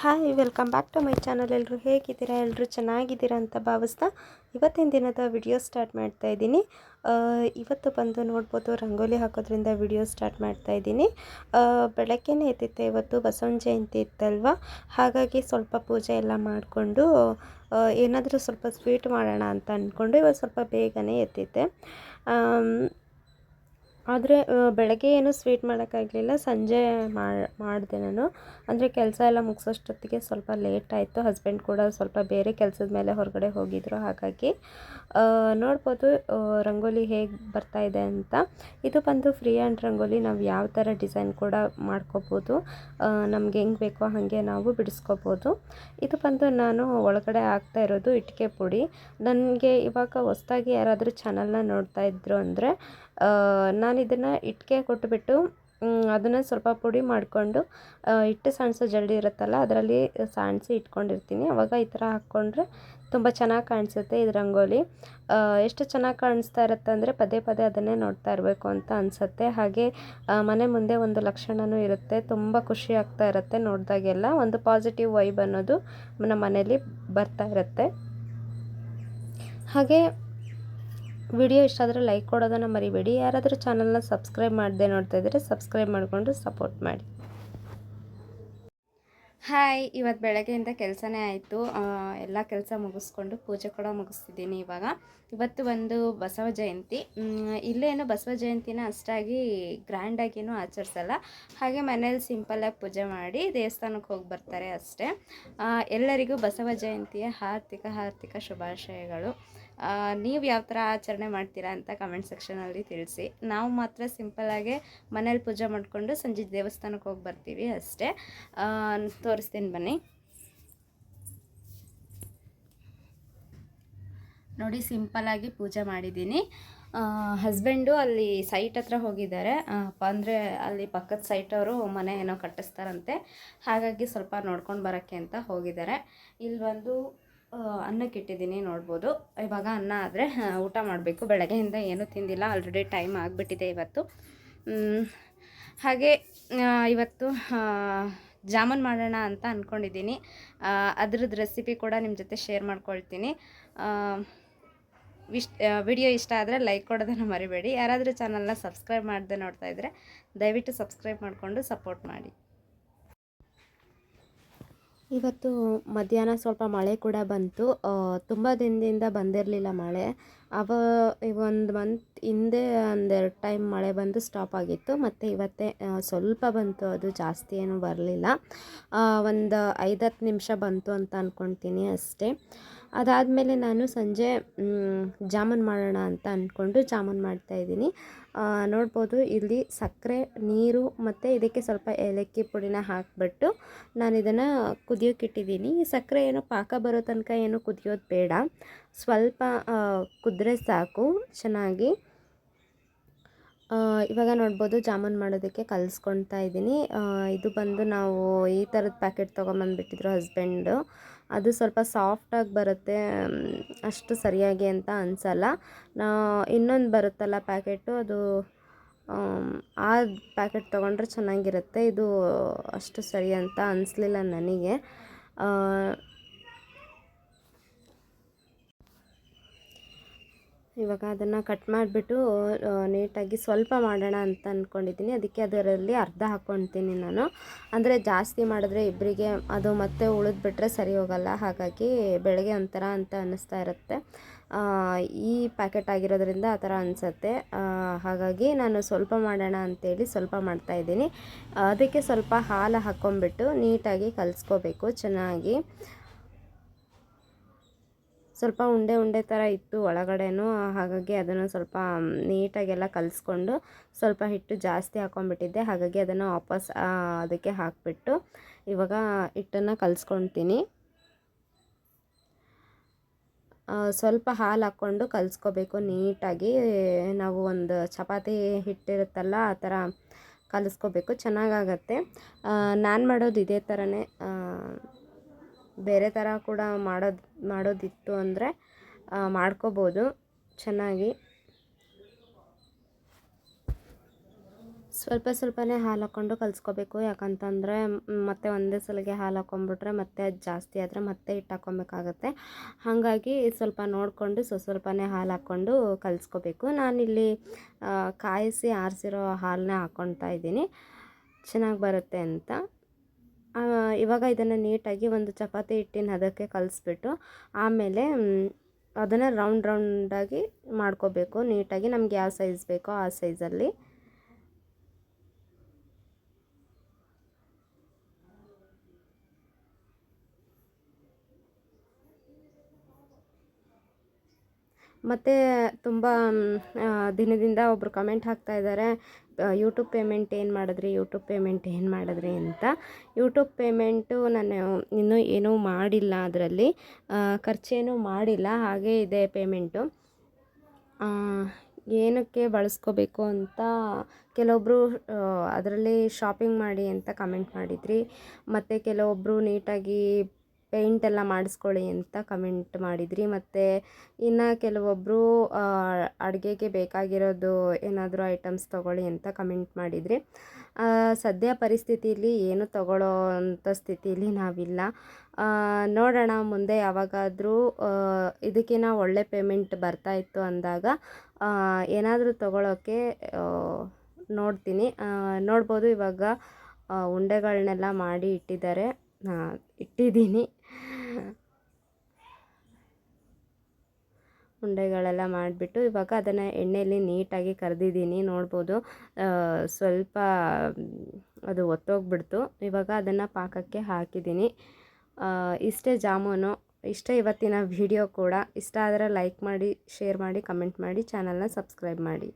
Hi welcome back to my channel ಎಲ್ಲರೂ ಹೇಗಿದ್ದೀರಾ? ಎಲ್ಲರೂ ಚೆನ್ನಾಗಿದ್ದೀರಾ ಅಂತ ಭಾವಿಸ್ತಾ ಇವತ್ತಿನ ದಿನದ ವಿಡಿಯೋ ಸ್ಟಾರ್ಟ್ ಮಾಡ್ತಾ ಇದ್ದೀನಿ. ಇವತ್ತು ಬಂದು ನೋಡ್ಬೋದು ರಂಗೋಲಿ ಹಾಕೋದ್ರಿಂದ ವಿಡಿಯೋ ಸ್ಟಾರ್ಟ್ ಮಾಡ್ತಾ ಇದ್ದೀನಿ. ಬೆಳಗ್ಗೆನೇ ಎದ್ದಿದ್ದೆ ಇವತ್ತು ಬಸವನ ಜಯಂತಿ ಇತ್ತಲ್ವ? ಹಾಗಾಗಿ ಸ್ವಲ್ಪ ಪೂಜೆ ಎಲ್ಲ ಮಾಡಿಕೊಂಡು ಏನಾದರೂ ಸ್ವಲ್ಪ ಸ್ವೀಟ್ ಮಾಡೋಣ ಅಂತ ಅಂದ್ಕೊಂಡು ಇವತ್ತು ಸ್ವಲ್ಪ ಬೇಗನೆ ಆಮ್, ಆದರೆ ಬೆಳಗ್ಗೆ ಏನು ಸ್ವೀಟ್ ಮಾಡೋಕ್ಕಾಗಲಿಲ್ಲ ಸಂಜೆ ಮಾಡಿದೆ ನಾನು. ಅಂದರೆ ಕೆಲಸ ಎಲ್ಲ ಮುಗಿಸೋಷ್ಟೊತ್ತಿಗೆ ಸ್ವಲ್ಪ ಲೇಟ್ ಆಯಿತು. ಹಸ್ಬೆಂಡ್ ಕೂಡ ಸ್ವಲ್ಪ ಬೇರೆ ಕೆಲಸದ ಮೇಲೆ ಹೊರಗಡೆ ಹೋಗಿದ್ರು, ಹಾಗಾಗಿ ನೋಡ್ಬೋದು ರಂಗೋಲಿ ಹೇಗೆ ಬರ್ತಾ ಇದೆ ಅಂತ. ಇದು ಬಂದು ಫ್ರೀ ಆ್ಯಂಡ್ ರಂಗೋಲಿ. ನಾವು ಯಾವ ಥರ ಡಿಸೈನ್ ಕೂಡ ಮಾಡ್ಕೋಬೋದು. ನಮ್ಗೆ ಹೆಂಗೆ ಬೇಕೋ ಹಾಗೆ ನಾವು ಬಿಡಿಸ್ಕೋಬೋದು. ಇದು ಬಂದು ನಾನು ಒಳಗಡೆ ಆಗ್ತಾ ಇರೋದು ಇಟ್ಟಿಗೆ ಪುಡಿ. ನನಗೆ ಇವಾಗ ಹೊಸ್ದಾಗಿ ಯಾರಾದರೂ ಚಾನಲ್ನ ನೋಡ್ತಾ ಇದ್ರು ಅಂದರೆ ನಾನು ಇದನ್ನು ಇಟ್ಟಿಗೆ ಕೊಟ್ಟುಬಿಟ್ಟು ಅದನ್ನು ಸ್ವಲ್ಪ ಪುಡಿ ಮಾಡಿಕೊಂಡು ಹಿಟ್ಟು ಸಾಣಿಸೋ ಜಲ್ಡಿ ಇರುತ್ತಲ್ಲ, ಅದರಲ್ಲಿ ಸಾಣಿಸಿ ಇಟ್ಕೊಂಡಿರ್ತೀನಿ. ಅವಾಗ ಈ ಥರ ಹಾಕ್ಕೊಂಡ್ರೆ ತುಂಬ ಚೆನ್ನಾಗಿ ಕಾಣಿಸುತ್ತೆ ಇದು ರಂಗೋಲಿ. ಎಷ್ಟು ಚೆನ್ನಾಗಿ ಕಾಣಿಸ್ತಾ ಇರುತ್ತೆ ಅಂದರೆ ಪದೇ ಪದೇ ಅದನ್ನೇ ನೋಡ್ತಾ ಇರಬೇಕು ಅಂತ ಅನಿಸುತ್ತೆ. ಹಾಗೆ ಮನೆ ಮುಂದೆ ಒಂದು ಲಕ್ಷಣವೂ ಇರುತ್ತೆ. ತುಂಬ ಖುಷಿ ಆಗ್ತಾ ಇರುತ್ತೆ ನೋಡಿದಾಗೆಲ್ಲ. ಒಂದು ಪಾಸಿಟಿವ್ ವೈಬ್ ಅನ್ನೋದು ನಮ್ಮ ಮನೇಲಿ ಬರ್ತಾ ಇರುತ್ತೆ. ಹಾಗೆ ವಿಡಿಯೋ ಇಷ್ಟ ಆದರೆ ಲೈಕ್ ಕೊಡೋದನ್ನು ಮರಿಬೇಡಿ. ಯಾರಾದರೂ ಚಾನಲ್ನ ಸಬ್ಸ್ಕ್ರೈಬ್ ಮಾಡದೆ ನೋಡ್ತಾ ಇದ್ದರೆ ಸಬ್ಸ್ಕ್ರೈಬ್ ಮಾಡಿಕೊಂಡು ಸಪೋರ್ಟ್ ಮಾಡಿ. ಹಾಯ್ ಇವತ್ತು ಬೆಳಗ್ಗೆಯಿಂದ ಕೆಲಸನೇ ಆಯಿತು. ಎಲ್ಲ ಕೆಲಸ ಮುಗಿಸ್ಕೊಂಡು ಪೂಜೆ ಕೂಡ ಮುಗಿಸ್ತಿದ್ದೀನಿ ಇವಾಗ. ಇವತ್ತು ಒಂದು ಬಸವ ಜಯಂತಿ. ಇಲ್ಲೇನು ಬಸವ ಜಯಂತಿನ ಅಷ್ಟಾಗಿ ಗ್ರ್ಯಾಂಡಾಗಿನೂ ಆಚರಿಸಲ್ಲ. ಹಾಗೆ ಮನೇಲಿ ಸಿಂಪಲ್ಲಾಗಿ ಪೂಜೆ ಮಾಡಿ ದೇವಸ್ಥಾನಕ್ಕೆ ಹೋಗಿ ಬರ್ತಾರೆ ಅಷ್ಟೇ. ಎಲ್ಲರಿಗೂ ಬಸವ ಜಯಂತಿಯ ಹಾರ್ದಿಕ ಹಾರ್ದಿಕ ಶುಭಾಶಯಗಳು. ನೀವು ಯಾವ ಥರ ಆಚರಣೆ ಮಾಡ್ತೀರಾ ಅಂತ ಕಮೆಂಟ್ ಸೆಕ್ಷನಲ್ಲಿ ತಿಳಿಸಿ. ನಾವು ಮಾತ್ರ ಸಿಂಪಲ್ಲಾಗೆ ಮನೇಲಿ ಪೂಜೆ ಮಾಡಿಕೊಂಡು ಸಂಜೆ ದೇವಸ್ಥಾನಕ್ಕೆ ಹೋಗಿ ಬರ್ತೀವಿ ಅಷ್ಟೇ. ತೋರಿಸ್ತೀನಿ ಬನ್ನಿ. ನೋಡಿ ಸಿಂಪಲ್ಲಾಗಿ ಪೂಜೆ ಮಾಡಿದ್ದೀನಿ. ಹಸ್ಬೆಂಡು ಅಲ್ಲಿ ಸೈಟ್ ಹತ್ರ ಹೋಗಿದ್ದಾರೆ. ಅಂದರೆ ಅಲ್ಲಿ ಪಕ್ಕದ ಸೈಟ್ ಅವರು ಮನೆ ಏನೋ ಕಟ್ಟಿಸ್ತಾರಂತೆ. ಹಾಗಾಗಿ ಸ್ವಲ್ಪ ನೋಡ್ಕೊಂಡು ಬರೋಕ್ಕೆ ಅಂತ ಹೋಗಿದ್ದಾರೆ. ಇಲ್ಲಿ ಬಂದು ಅನ್ನಕ್ಕೆ ಇಟ್ಟಿದ್ದೀನಿ, ನೋಡ್ಬೋದು. ಇವಾಗ ಅನ್ನ ಆದರೆ ಊಟ ಮಾಡಬೇಕು. ಬೆಳಗ್ಗೆಯಿಂದ ಏನೂ ತಿಂದಿಲ್ಲ ಆಲ್ರೆಡಿ ಟೈಮ್ ಆಗಿಬಿಟ್ಟಿದೆ ಇವತ್ತು. ಹಾಗೆ ಇವತ್ತು ಜಾಮೂನ್ ಮಾಡೋಣ ಅಂತ ಅಂದ್ಕೊಂಡಿದ್ದೀನಿ ಅದ್ರದ್ದು ರೆಸಿಪಿ ಕೂಡ ನಿಮ್ಮ ಜೊತೆ ಶೇರ್ ಮಾಡ್ಕೊಳ್ತೀನಿ. ವಿಶ್ ವಿಡಿಯೋ ಇಷ್ಟ ಆದರೆ ಲೈಕ್ ಕೊಡೋದನ್ನು ಮರಿಬೇಡಿ. ಯಾರಾದರೂ ಚಾನಲ್ನ ಸಬ್ಸ್ಕ್ರೈಬ್ ಮಾಡದೆ ನೋಡ್ತಾ ಇದ್ದರೆ ದಯವಿಟ್ಟು ಸಬ್ಸ್ಕ್ರೈಬ್ ಮಾಡಿಕೊಂಡು ಸಪೋರ್ಟ್ ಮಾಡಿ. ಇವತ್ತು ಮಧ್ಯಾಹ್ನ ಸ್ವಲ್ಪ ಮಳೆ ಕೂಡ ಬಂತು. ತುಂಬ ದಿನದಿಂದ ಬಂದಿರಲಿಲ್ಲ ಮಳೆ. ಅವ, ಒಂದು ಮಂತ್ ಹಿಂದೆ ಒಂದೆರಡು ಟೈಮ್ ಮಳೆ ಬಂದು ಸ್ಟಾಪ್ ಆಗಿತ್ತು. ಮತ್ತು ಇವತ್ತೇ ಸ್ವಲ್ಪ ಬಂತು. ಅದು ಜಾಸ್ತಿ ಏನು ಬರಲಿಲ್ಲ. ಒಂದು ಐದತ್ತು ನಿಮಿಷ ಬಂತು ಅಂತ ಅಂದ್ಕೊಳ್ತೀನಿ ಅಷ್ಟೇ. ಅದಾದಮೇಲೆ ನಾನು ಸಂಜೆ ಜಾಮೂನ್ ಮಾಡೋಣ ಅಂತ ಅಂದ್ಕೊಂಡು ಜಾಮೂನ್ ಮಾಡ್ತಾಯಿದ್ದೀನಿ ನೋಡ್ಬೋದು ಇಲ್ಲಿ ಸಕ್ಕರೆ, ನೀರು ಮತ್ತು ಇದಕ್ಕೆ ಸ್ವಲ್ಪ ಏಲಕ್ಕಿ ಪುಡಿನ ಹಾಕಿಬಿಟ್ಟು ನಾನು ಇದನ್ನು ಕುದಿಯೋಕೆ ಇಟ್ಟಿದ್ದೀನಿ. ಸಕ್ಕರೆ ಏನು ಪಾಕ ಬರೋ ತನಕ ಏನು ಕುದಿಯೋದು ಬೇಡ. ಸ್ವಲ್ಪ ಕುದ್ರೆ ಸಾಕು, ಚೆನ್ನಾಗಿ. ಇವಾಗ ನೋಡ್ಬೋದು ಜಾಮೂನ್ ಮಾಡೋದಕ್ಕೆ ಕಲಿಸ್ಕೊಳ್ತಾ ಇದ್ದೀನಿ. ಇದು ಬಂದು ನಾವು ಈ ಥರದ ಪ್ಯಾಕೆಟ್ ತೊಗೊಂಬಂದ್ಬಿಟ್ಟಿದ್ರು ಹಸ್ಬೆಂಡು. ಅದು ಸ್ವಲ್ಪ ಸಾಫ್ಟಾಗಿ ಬರುತ್ತೆ ಅಷ್ಟು ಸರಿಯಾಗಿ ಅಂತ ಅನಿಸಲ್ಲ. ನಾ, ಇನ್ನೊಂದು ಬರುತ್ತಲ್ಲ ಪ್ಯಾಕೆಟು, ಅದು ಆ ಪ್ಯಾಕೆಟ್ ತೊಗೊಂಡ್ರೆ ಚೆನ್ನಾಗಿರುತ್ತೆ. ಇದು ಅಷ್ಟು ಸರಿ ಅಂತ ಅನಿಸ್ಲಿಲ್ಲ ನನಗೆ. ಇವಾಗ ಅದನ್ನು ಕಟ್ ಮಾಡಿಬಿಟ್ಟು ನೀಟಾಗಿ ಸ್ವಲ್ಪ ಮಾಡೋಣ ಅಂತ ಅಂದ್ಕೊಂಡಿದ್ದೀನಿ ಅದಕ್ಕೆ ಅದರಲ್ಲಿ ಅರ್ಧ ಹಾಕ್ಕೊತೀನಿ ನಾನು. ಅಂದರೆ ಜಾಸ್ತಿ ಮಾಡಿದ್ರೆ ಇಬ್ಬರಿಗೆ ಅದು ಮತ್ತೆ ಉಳಿದ್ಬಿಟ್ರೆ ಸರಿ ಹೋಗಲ್ಲ. ಹಾಗಾಗಿ ಬೆಳಗ್ಗೆ ಒಂಥರ ಅಂತ ಅನ್ನಿಸ್ತಾ ಇರುತ್ತೆ. ಈ ಪ್ಯಾಕೆಟ್ ಆಗಿರೋದ್ರಿಂದ ಆ ಥರ ಅನಿಸುತ್ತೆ. ಹಾಗಾಗಿ ನಾನು ಸ್ವಲ್ಪ ಮಾಡೋಣ ಅಂತೇಳಿ ಸ್ವಲ್ಪ ಮಾಡ್ತಾಯಿದ್ದೀನಿ ಅದಕ್ಕೆ ಸ್ವಲ್ಪ ಹಾಲು ಹಾಕ್ಕೊಂಬಿಟ್ಟು ನೀಟಾಗಿ ಕಲಿಸ್ಕೋಬೇಕು ಚೆನ್ನಾಗಿ. ಸ್ವಲ್ಪ ಉಂಡೆ ಉಂಡೆ ಥರ ಇತ್ತು ಒಳಗಡೆನೂ, ಹಾಗಾಗಿ ಅದನ್ನು ಸ್ವಲ್ಪ ನೀಟಾಗೆಲ್ಲ ಕಲಿಸ್ಕೊಂಡು ಸ್ವಲ್ಪ ಹಿಟ್ಟು ಜಾಸ್ತಿ ಹಾಕ್ಕೊಂಬಿಟ್ಟಿದ್ದೆ ಹಾಗಾಗಿ ಅದನ್ನು ವಾಪಸ್ ಅದಕ್ಕೆ ಹಾಕಿಬಿಟ್ಟು ಇವಾಗ ಹಿಟ್ಟನ್ನು ಕಲಿಸ್ಕೊಳ್ತೀನಿ ಸ್ವಲ್ಪ ಹಾಲು ಹಾಕ್ಕೊಂಡು ಕಲಿಸ್ಕೋಬೇಕು ನೀಟಾಗಿ. ನಾವು ಒಂದು ಚಪಾತಿ ಹಿಟ್ಟಿರುತ್ತಲ್ಲ, ಆ ಥರ ಕಲಿಸ್ಕೋಬೇಕು. ಚೆನ್ನಾಗಾಗತ್ತೆ. ನಾನು ಮಾಡೋದು ಇದೇ ಥರನೇ ಬೇರೆ ಥರ ಕೂಡ ಮಾಡೋದು, ಮಾಡೋದಿತ್ತು ಅಂದರೆ ಮಾಡ್ಕೋಬೋದು. ಚೆನ್ನಾಗಿ. ಸ್ವಲ್ಪ ಸ್ವಲ್ಪನೇ ಹಾಲು ಹಾಕ್ಕೊಂಡು ಕಲಿಸ್ಕೋಬೇಕು. ಯಾಕಂತಂದರೆ ಮತ್ತೆ ಒಂದೇ ಸಲಿಗೆ ಹಾಲು ಹಾಕ್ಕೊಂಬಿಟ್ರೆ ಮತ್ತೆ ಅದು ಜಾಸ್ತಿ ಆದರೆ ಮತ್ತೆ ಹಿಟ್ಟು ಹಾಕ್ಕೊಬೇಕಾಗತ್ತೆ ಹಾಗಾಗಿ ಸ್ವಲ್ಪ ನೋಡಿಕೊಂಡು ಸ್ವಲ್ಪ ಸ್ವಲ್ಪನೇ ಹಾಲು ಹಾಕ್ಕೊಂಡು ಕಲಿಸ್ಕೋಬೇಕು. ನಾನಿಲ್ಲಿ ಕಾಯಿಸಿ ಆರಿಸಿರೋ ಹಾಲನ್ನ ಹಾಕ್ಕೊಳ್ತಾ ಇದ್ದೀನಿ. ಚೆನ್ನಾಗಿ ಬರುತ್ತೆ ಅಂತ. ಇವಾಗ ಇದನ್ನು ನೀಟಾಗಿ ಒಂದು ಚಪಾತಿ ಹಿಟ್ಟಿನ ಹದಕ್ಕೆ ಕಲಿಸ್ಬಿಟ್ಟು ಆಮೇಲೆ ಅದನ್ನು ರೌಂಡ್ ರೌಂಡಾಗಿ ಮಾಡ್ಕೋಬೇಕು. ನೀಟಾಗಿ ನಮ್ಗೆ ಯಾವ ಸೈಜ್ ಬೇಕೋ ಆ ಸೈಜಲ್ಲಿ ಮತ್ತು ತುಂಬ ದಿನದಿಂದ ಒಬ್ಬರು ಕಮೆಂಟ್ ಹಾಕ್ತಾ ಇದ್ದಾರೆ ಯೂಟ್ಯೂಬ್ ಪೇಮೆಂಟ್ ಏನು ಮಾಡಿದ್ರಿ? ಯೂಟ್ಯೂಬ್ ಪೇಮೆಂಟ್ ಏನು ಮಾಡಿದ್ರಿ ಅಂತ. ಯೂಟ್ಯೂಬ್ ಪೇಮೆಂಟು ನಾನು ಇನ್ನೂ ಏನೂ ಮಾಡಿಲ್ಲ ಅದರಲ್ಲಿ. ಖರ್ಚೇನೂ ಮಾಡಿಲ್ಲ. ಹಾಗೇ ಇದೆ ಪೇಮೆಂಟು ಏನಕ್ಕೆ ಬಳಸ್ಕೋಬೇಕು ಅಂತ ಕೆಲವೊಬ್ಬರು ಅದರಲ್ಲಿ ಶಾಪಿಂಗ್ ಮಾಡಿ ಅಂತ ಕಮೆಂಟ್ ಮಾಡಿದ್ರಿ. ಮತ್ತು ಕೆಲವೊಬ್ಬರು ನೀಟಾಗಿ ಪೇಂಟ್ ಎಲ್ಲ ಮಾಡಿಸ್ಕೊಳ್ಳಿ ಅಂತ ಕಮೆಂಟ್ ಮಾಡಿದ್ರಿ. ಮತ್ತು ಇನ್ನು ಕೆಲವೊಬ್ಬರು ಅಡುಗೆಗೆ ಬೇಕಾಗಿರೋದು ಏನಾದರೂ ಐಟಮ್ಸ್ ತೊಗೊಳ್ಳಿ ಅಂತ ಕಮೆಂಟ್ ಮಾಡಿದ್ರಿ. ಸದ್ಯ ಪರಿಸ್ಥಿತಿಯಲ್ಲಿ ಏನು ತಗೊಳ್ಳೋ ಅಂಥ ಸ್ಥಿತಿಯಲ್ಲಿ ನಾವಿಲ್ಲ. ನೋಡೋಣ ಮುಂದೆ ಯಾವಾಗಾದರೂ ಇದಕ್ಕಿಂತ ಒಳ್ಳೆ ಪೇಮೆಂಟ್ ಬರ್ತಾ ಇತ್ತು ಅಂದಾಗ ಏನಾದರೂ ತಗೊಳ್ಳೋಕ್ಕೆ ನೋಡ್ತೀನಿ. ನೋಡ್ಬೋದು ಇವಾಗ ಉಂಡೆಗಳನ್ನೆಲ್ಲ ಮಾಡಿ ಇಟ್ಟಿದ್ದಾರೆ. ಇಟ್ಟಿದ್ದೀನಿ. ಉಂಡೆಗಳೆಲ್ಲ ಮಾಡಿಬಿಟ್ಟು ಇವಾಗ ಅದನ್ನು ಎಣ್ಣೆಯಲ್ಲಿ ನೀಟಾಗಿ ಕರೆದಿದ್ದೀನಿ. ನೋಡ್ಬೋದು ಸ್ವಲ್ಪ, ಅದು ಒತ್ತೋಗ್ಬಿಡ್ತು. ಇವಾಗ ಅದನ್ನು ಪಾಕಕ್ಕೆ ಹಾಕಿದ್ದೀನಿ. ಇಷ್ಟೇ ಜಾಮೂನು, ಇಷ್ಟೇ ಇವತ್ತಿನ ವಿಡಿಯೋ ಕೂಡ. ಇಷ್ಟ ಆದರೆ ಲೈಕ್ ಮಾಡಿ ಶೇರ್ ಮಾಡಿ ಕಮೆಂಟ್ ಮಾಡಿ ಚಾನಲ್ನ ಸಬ್ಸ್ಕ್ರೈಬ್ ಮಾಡಿ.